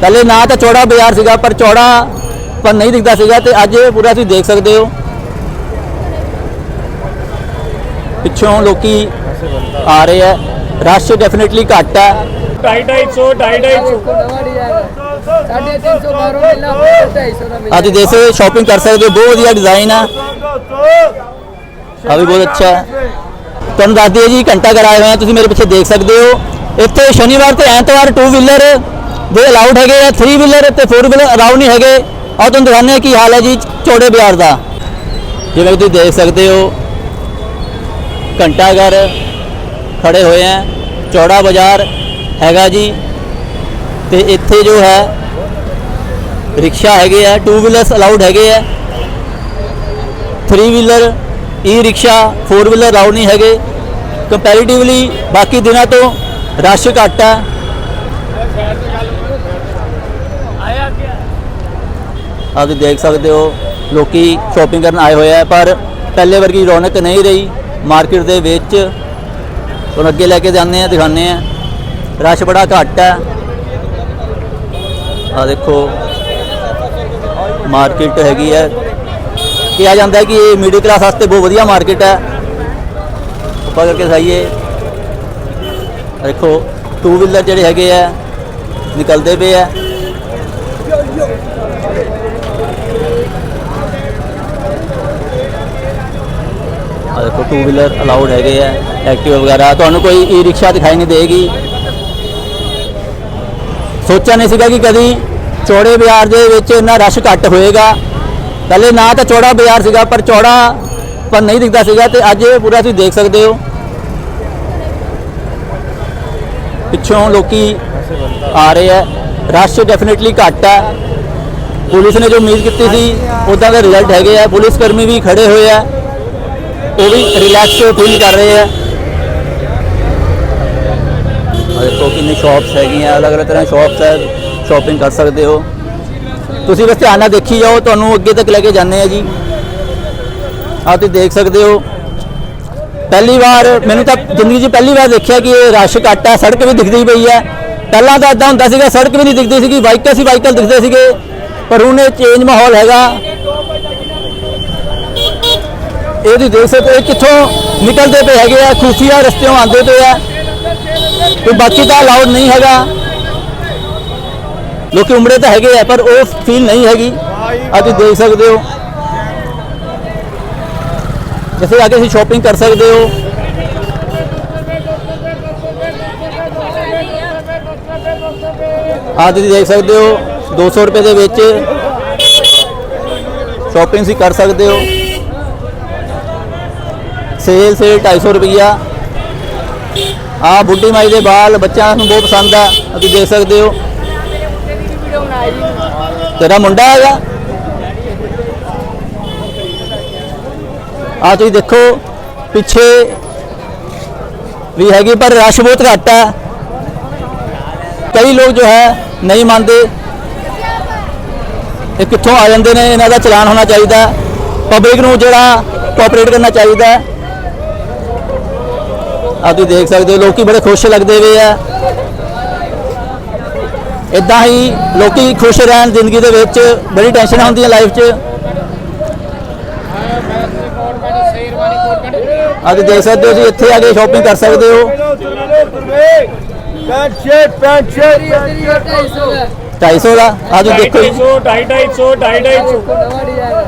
ਪਹਿਲੇ ਨਾ ਤਾਂ ਚੌੜਾ ਬਾਜ਼ਾਰ ਸੀਗਾ ਪਰ ਚੌੜਾ ਪਰ ਨਹੀਂ ਦਿਖਦਾ ਸੀਗਾ ਤੇ ਅੱਜ ਪੂਰਾ ਤੁਸੀਂ ਦੇਖ ਸਕਦੇ ਹੋ। ਪਿੱਛੋਂ ਲੋਕੀ ਆ ਰਹੇ ਆ। ਰਸ਼ ਡੈਫੀਨਿਟਲੀ ਘੱਟ ਹੈ ਢਾਈ ਢਾਈ ਸੌ ਢਾਈ ਢਾਈ ਸੌ। ਸਾਢੇ ਤਿੰਨ ਸੌ ਬਾਹਰੋਂ ਮਿਲਣਾ ਫਿਰ ਢਾਈ ਸੌ ਦਾ ਮਿਲਣਾ ਅੱਜ ਦੇਖ ਸਕਦੇ ਸ਼ਾਪਿੰਗ ਕਰ ਸਕਦੇ ਹੋ ਬਹੁਤ ਵਧੀਆ ਡਿਜ਼ਾਈਨ ਆ। ਆ ਵੀ ਬਹੁਤ ਅੱਛਾ। ਹੈ ਤੁਹਾਨੂੰ ਦੱਸ ਦਈਏ ਜੀ ਘੰਟਾ ਘਰ ਆਏ ਹੋਏ ਆ ਤੁਸੀਂ ਮੇਰੇ ਪਿੱਛੇ ਦੇਖ ਸਕਦੇ ਹੋ। ਇੱਥੇ ਸ਼ਨੀਵਾਰ ਤੇ ਐਤਵਾਰ 2 ਵੀਲਰ ਦੇ ਅਲਾਊਡ ਹੈਗੇ ਆ 3 ਵੀਲਰ ਤੇ 4 ਵੀਲਰ ਅਲਾਉ ਨਹੀਂ ਹੈਗੇ ਆਓ ਤੁਹਾਨੂੰ ਦਿਖਾਉਂਦੇ ਹਾਂ ਕੀ ਹਾਲ ਹੈ ਜੀ ਚੌੜੇ ਬਾਜ਼ਾਰ ਦਾ। ਜਿਵੇਂ ਤੁਸੀਂ ਦੇਖ ਸਕਦੇ ਹੋ ਘੰਟਾ ਘਰ ਖੜੇ ਹੋਏ ਆ, ਚੌੜਾ ਬਾਜ਼ਾਰ ਹੈਗਾ ਜੀ। ਤੇ ਇੱਥੇ ਜੋ ਹੈ, ਰਿਕਸ਼ਾ ਹੈਗੇ ਆ ਟੂ ਵੀਲਰਸ ਅਲਾਊਡ ਹੈਗੇ ਆ। 3 wheeler e rickshaw 4 wheeler allowed ਨਹੀਂ ਹੈਗੇ। ਕੰਪੈਰੀਟਿਵਲੀ ਬਾਕੀ ਦਿਨਾਂ ਤੋਂ ਰਸ਼ ਘੱਟ ਹੈ ਆਪ ਤੁਸੀਂ ਦੇਖ ਸਕਦੇ ਹੋ, ਲੋਕੀ ਸ਼ਾਪਿੰਗ ਕਰਨ ਆਏ ਹੋਏ ਆ, ਪਰ ਪਹਿਲੇ ਵਰਗੀ ਰੌਣਕ ਨਹੀਂ ਰਹੀ। ਮਾਰਕੀਟ ਦੇ ਵਿੱਚ ਹੁਣ ਅੱਗੇ ਲੈ ਕੇ ਜਾਂਦੇ ਆ, ਦਿਖਾਉਂਦੇ ਆ। ਰਸ਼ ਬੜਾ ਘੱਟ ਹੈ ਆ ਦੇਖੋ ਮਾਰਕੀਟ ਹੈਗੀ ਹੈ ਕਿਹਾ ਜਾਂਦਾ ਹੈ ਕਿ ਇਹ ਮਿਡਲ ਕਲਾਸ ਵਾਸਤੇ ਬਹੁਤ ਵਧੀਆ ਮਾਰਕੀਟ ਹੈ ਉੱਪਰ ਕਰਕੇ ਦਿਖਾਈਏ। ਦੇਖੋ ਟੂ ਵੀਲਰ ਜਿਹੜੇ ਹੈਗੇ ਆ, ਨਿਕਲਦੇ ਪਏ ਆ। ਆ ਟੂ ਵੀਲਰ ਅਲਾਉਡ ਹੈਗੇ ਆ ਐਕਟਿਵਾ ਵਗੈਰਾ। ਤੁਹਾਨੂੰ ਕੋਈ ਈ ਰਿਕਸ਼ਾ ਦਿਖਾਈ ਨਹੀਂ ਦੇਗੀ। ਸੋਚਿਆ ਨਹੀਂ ਸੀਗਾ ਕਿ ਕਦੀ ਚੌੜੇ ਬਾਜ਼ਾਰ ਦੇ ਵਿੱਚ ਇੰਨਾ ਰਸ਼ ਘੱਟ ਹੋਏਗਾ। ਪਹਿਲੇ ਨਾ ਤਾਂ ਚੌੜਾ ਬਾਜ਼ਾਰ ਸੀਗਾ, ਪਰ ਚੌੜਾ ਪਰ ਨਹੀਂ ਦਿਖਦਾ ਸੀਗਾ ਤੇ ਅੱਜ ਪੂਰਾ ਤੁਸੀਂ ਦੇਖ ਸਕਦੇ ਹੋ। ਪਿੱਛੋਂ ਲੋਕੀ ਆ ਰਹੇ ਆ। ਰਸ਼ ਡੈਫੀਨਿਟਲੀ ਘੱਟ ਹੈ ਪੁਲਿਸ ਨੇ ਜੋ ਉਮੀਦ ਕੀਤੀ ਸੀ ਉਦਾਂ ਦੇ ਰਿਜ਼ਲਟ ਹੈਗੇ ਆ। ਪੁਲਿਸ ਕਰਮੀ ਵੀ ਖੜੇ ਹੋਏ ਆ। ਉਹ ਵੀ ਰਿਲੈਕਸ ਫੀਲ ਕਰ ਰਹੇ ਆ। ਦੇਖੋ ਕਿੰਨੀ ਸ਼ਾਪਸ ਹੈਗੀਆਂ, ਅਲੱਗ-ਅਲੱਗ ਤਰ੍ਹਾਂ ਸ਼ਾਪਸ ਹੈ ਸ਼ਾਪਿੰਗ ਕਰ ਸਕਦੇ ਹੋ। ਤੁਸੀਂ ਬਸ ਧਿਆਨ ਨਾਲ ਦੇਖੀ ਜਾਓ, ਤੁਹਾਨੂੰ ਅੱਗੇ ਤੱਕ ਲੈ ਕੇ ਜਾਂਦੇ ਆ ਜੀ। ਆ ਤੁਸੀਂ ਦੇਖ ਸਕਦੇ ਹੋ। ਪਹਿਲੀ ਵਾਰ, ਮੈਨੂੰ ਤਾਂ ਜ਼ਿੰਦਗੀ 'ਚ ਪਹਿਲੀ ਵਾਰ ਦੇਖਿਆ ਕਿ ਇਹ ਰਸ਼ ਘੱਟ ਹੈ ਸੜਕ ਵੀ ਦਿਖਦੀ ਪਈ ਹੈ ਪਹਿਲਾਂ ਤਾਂ ਇਦਾਂ ਹੁੰਦਾ ਸੀਗਾ, ਸੜਕ ਵੀ ਨਹੀਂ ਦਿਖਦੀ ਸੀਗੀ ਵਾਹੀਕਲ ਸੀ ਵਾਹੀਕਲ ਦਿਖਦੇ ਸੀਗੇ। ਪਰ ਹੁਣ ਇਹ ਚੇਂਜ ਮਾਹੌਲ ਹੈਗਾ। ਇਹ ਤੁਸੀਂ ਦੇਖ ਸਕਦੇ ਹੋ ਇਹ ਕਿੱਥੋਂ ਨਿਕਲਦੇ ਪਏ ਹੈਗੇ ਆ, ਖੂਫੀਆ ਰਸਤਿਓਂ ਆਉਂਦੇ ਪਏ ਆ। ਤੇ ਬਾਕੀ ਤਾਂ ਅਲਾਉਡ ਨਹੀਂ ਹੈਗਾ। ਲੋਕੀ ਉਮਰੇ ਤਾਂ ਹੈਗੇ ਆ, ਪਰ ਉਹ ਫੀਲ ਨਹੀਂ ਹੈਗੀ। ਆ ਤੁਸੀਂ ਦੇਖ ਸਕਦੇ ਹੋ। ਜਿੱਥੇ ਆ ਕੇ ਤੁਸੀਂ ਸ਼ਾਪਿੰਗ ਕਰ ਸਕਦੇ ਹੋ। ਆ ਤੁਸੀਂ ਦੇਖ ਸਕਦੇ ਹੋ 200 ਰੁਪਏ ਦੇ ਵਿੱਚ ਸ਼ਾਪਿੰਗ ਸੀ ਕਰ ਸਕਦੇ ਹੋ। ਸੇਲ ਸੇਲ 250 ਰੁਪਈਆ। ਆ ਬੁੱਢੀ ਮਾਈ ਦੇ ਬਾਲ ਬੱਚਿਆਂ ਨੂੰ ਬਹੁਤ ਪਸੰਦ ਆ, ਤੁਸੀਂ ਦੇਖ ਸਕਦੇ ਹੋ। ਤੇਰਾ ਮੁੰਡਾ ਹੈਗਾ। ਆ ਤੁਸੀਂ ਦੇਖੋ, ਪਿੱਛੇ ਵੀ ਹੈਗੀ, ਪਰ ਰਸ਼ ਬਹੁਤ ਘੱਟ ਹੈ ਕਈ ਲੋਕ ਜੋ ਹੈ, ਨਹੀਂ ਮੰਨਦੇ। ਇਹ ਕਿੱਥੋਂ ਆ ਜਾਂਦੇ ਨੇ, ਇਹਨਾਂ ਦਾ ਚਲਾਨ ਹੋਣਾ ਚਾਹੀਦਾ। ਪਬਲਿਕ ਨੂੰ ਜਿਹੜਾ ਕੋਆਪਰੇਟ ਕਰਨਾ ਚਾਹੀਦਾ। ਆ ਤੁਸੀਂ ਦੇਖ ਸਕਦੇ ਹੋ ਲੋਕੀ ਬੜੇ ਖੁਸ਼ ਲੱਗਦੇ ਵੇ ਆ। ਇਦਾਂ ਹੀ ਲੋਕੀ ਖੁਸ਼ ਰਹਿਣ ਜ਼ਿੰਦਗੀ ਦੇ ਵਿੱਚ ਬੜੀ ਟੈਨਸ਼ਨ ਹੁੰਦੀ ਹੈ ਲਾਈਫ 'ਚ ਅੱਜ ਦੇਖ ਸਕਦੇ ਹੋ ਤੁਸੀਂ ਇੱਥੇ ਆ ਕੇ ਸ਼ਾਪਿੰਗ ਕਰ ਸਕਦੇ ਹੋ। ਪੈਂਟ ਸ਼ਰਟ ਪੈਂਟ ਸ਼ਰਟ ਤੇਰੀ ਢਾਈ ਸੌ ਦਾ 250 ਦਾ ਆ ਤੁਸੀਂ ਦੇਖੋ ਜੀ। ਸੌ ਢਾਈ ਢਾਈ ਸੌ ਢਾਈ ਢਾਈ ਸੌ ਨਵਾਂ ਡਿਜ਼ਾਈਨ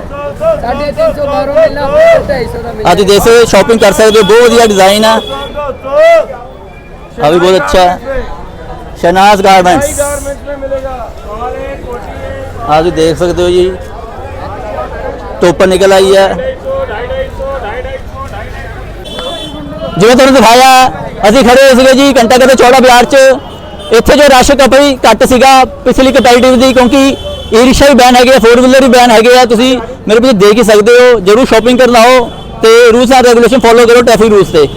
ਸਾਢੇ ਤਿੰਨ ਸੌ ਬਾਹਰੋਂ ਮਿਲਣਾ ਫਿਰ ਢਾਈ ਸੌ ਦਾ ਮਿਲਣਾ ਅੱਜ ਦੇਖ ਸਕਦੇ ਸ਼ਾਪਿੰਗ ਕਰ ਸਕਦੇ ਹੋ ਬਹੁਤ ਵਧੀਆ ਡਿਜ਼ਾਈਨ ਆ। ਆ ਵੀ ਬਹੁਤ ਅੱਛਾ ਹੈ ਸ਼ਨਾਜ਼ ਗਾਰਮੈਂਟਸ गारमेंट्स में मिलेगा हमारे कोठी में ਆ ਤੁਸੀਂ ਦੇਖ ਸਕਦੇ ਹੋ ਜੀ ਧੁੱਪ ਨਿਕਲ ਆਈ ਹੈ सौ ढाई ढाई सौ ढाई ढाई सौ ढाई ढाई ਜਿਵੇਂ ਤੁਹਾਨੂੰ ਦਿਖਾਇਆ ਅਸੀਂ ਖੜੇ ਹੋਏ ਸੀਗੇ ਜੀ ਘੰਟਾ ਘਰ ਚੌੜਾ ਬਾਜ਼ਾਰ 'ਚ ਇੱਥੇ ਜੋ ਰਸ਼ ਕਾਫੀ ਘੱਟ ਸੀਗਾ ਪਿਛਲੀ ਕੰਪੈਰੀਟਿਵ ਦੀ ਕਿਉਂਕਿ ਈ ਰਿਕਸ਼ਾ ਵੀ ਬੈਨ ਹੈਗੇ ਆ 4 ਵੀਲਰ ਵੀ ਬੈਨ ਹੈਗੇ ਆ ਤੁਸੀਂ ਮੇਰੇ ਪਿੱਛੇ ਦੇਖ ਹੀ ਸਕਦੇ ਹੋ ਜਰੂਰ ਸ਼ਾਪਿੰਗ ਕਰਨ ਆਓ ਤੇ ਰੂਲਸ ਐਂਡ ਰੈਗੂਲੇਸ਼ਨ ਫੋਲੋ ਕਰੋ ਟ੍ਰੈਫਿਕ ਰੂਲਸ ਤੇ